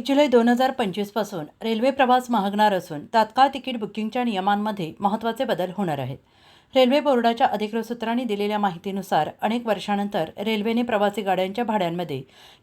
एक जुलै दोन हजार पंचवीसपासून रेल्वे प्रवास महागणार असून तात्काळ तिकीट बुकिंगच्या नियमांमध्ये महत्त्वाचे बदल होणार आहेत. रेल्वे बोर्डाच्या अधिकृत सूत्रांनी दिलेल्या माहितीनुसार अनेक वर्षानंतर रेल्वेने प्रवासी गाड्यांच्या भाड्यांमध्ये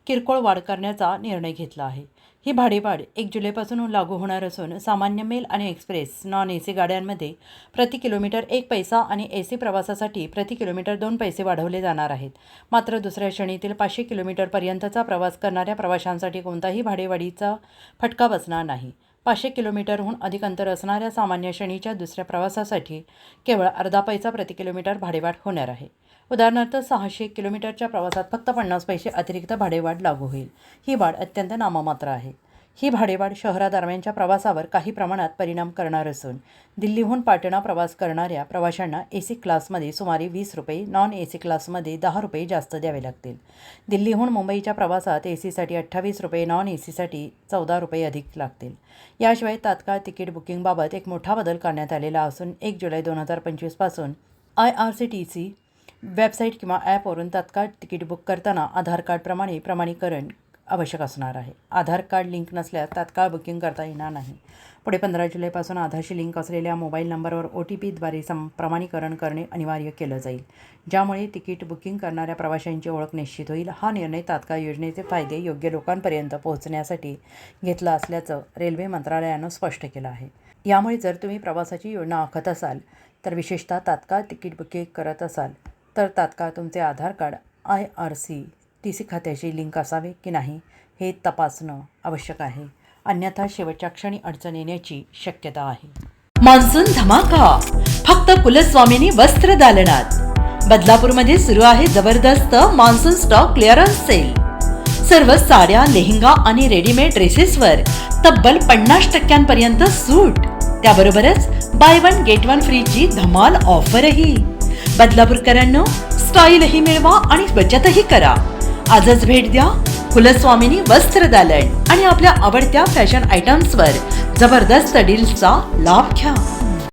किरकोळ वाढ करण्याचा निर्णय घेतला आहे. ही भाडेवाढ एक जुलैपासून लागू होणार असून सामान्य मेल आणि एक्सप्रेस नॉन ए सी गाड्यांमध्ये प्रति किलोमीटर एक पैसा आणि ए सी प्रवासासाठी प्रति किलोमीटर दोन पैसे वाढवले जाणार आहेत. मात्र दुसऱ्या श्रेणीतील पाचशे किलोमीटरपर्यंतचा प्रवास करणाऱ्या प्रवाशांसाठी कोणताही भाडेवाढीचा फटका बसणार नाही. पाचशे किलोमीटरहून अधिक अंतर असणाऱ्या सामान्य श्रेणीच्या दुसऱ्या प्रवासासाठी केवळ अर्धा पैसा प्रति किलोमीटर भाडेवाढ होणार आहे. उदाहरणार्थ सहाशे किलोमीटरच्या प्रवासात फक्त पन्नास पैसे अतिरिक्त भाडेवाढ लागू होईल. ही वाढ अत्यंत नाममात्र आहे. ही भाडेवाढ शहरादरम्यानच्या प्रवासावर काही प्रमाणात परिणाम करणार असून दिल्लीहून पाटणा प्रवास करणाऱ्या प्रवाशांना ए सी क्लासमध्ये सुमारे वीस रुपये नॉन ए सी क्लासमध्ये दहा रुपये जास्त द्यावे लागतील. दिल्लीहून मुंबईच्या प्रवासात ए सीसाठी अठ्ठावीस रुपये नॉन ए सीसाठी चौदा रुपये अधिक लागतील. याशिवाय तात्काळ तिकीट बुकिंगबाबत एक मोठा बदल करण्यात आलेला असून एक जुलै दोन हजार पंचवीसपासून I R C T C website किंवा ॲपवरून तात्काळ तिकीट बुक करताना आधार कार्डप्रमाणे प्रमाणीकरण आवश्यक असणार आहे. आधार कार्ड लिंक नसल्यास तात्काळ बुकिंग करता येणार नाही. पुढे पंधरा जुलैपासून आधारशी लिंक असलेल्या मोबाईल नंबरवर ओ टी पीद्वारे सम प्रमाणीकरण करणे अनिवार्य केलं जाईल. ज्यामुळे तिकीट बुकिंग करणाऱ्या प्रवाशांची ओळख निश्चित होईल. हा निर्णय तात्काळ योजनेचे फायदे योग्य लोकांपर्यंत पोहोचण्यासाठी घेतला असल्याचं रेल्वे मंत्रालयानं स्पष्ट केलं आहे. यामुळे जर तुम्ही प्रवासाची योजना आखत असाल तर विशेषतः तात्काळ तिकीट बुकिंग करत असाल तर तात्काळ तुमचे Aadhaar card I R C C खात्याशी लिंक असावे की नाही हे तपासणं आवश्यक आहे. अन्यथा शेवटच्या क्षणी अडचण येण्याची शक्यता आहे. मान्सून धमाका. फक्त कुलस्वामिनी वस्त्र दालनात. बदलापूरमध्ये सुरू आहे जबरदस्त मान्सून स्टॉक क्लिअरन्स सेल सर्व साड्या लेहंगा आणि रेडीमेड ड्रेसेसवर तब्बल पन्नास टक्क्यांपर्यंत सूट. त्याबरोबरच बाय वन गेट वन फ्रीची धमाल ऑफरही बदलापूरकरांनो स्टाईलही मिळवा आणि बचतही करा. आजच भेट द्या. कुलस्वामिनी वस्त्र दालन आणि आपल्या आवडत्या फॅशन आयटम्सवर जबरदस्त डील्सचा लाभ घ्या.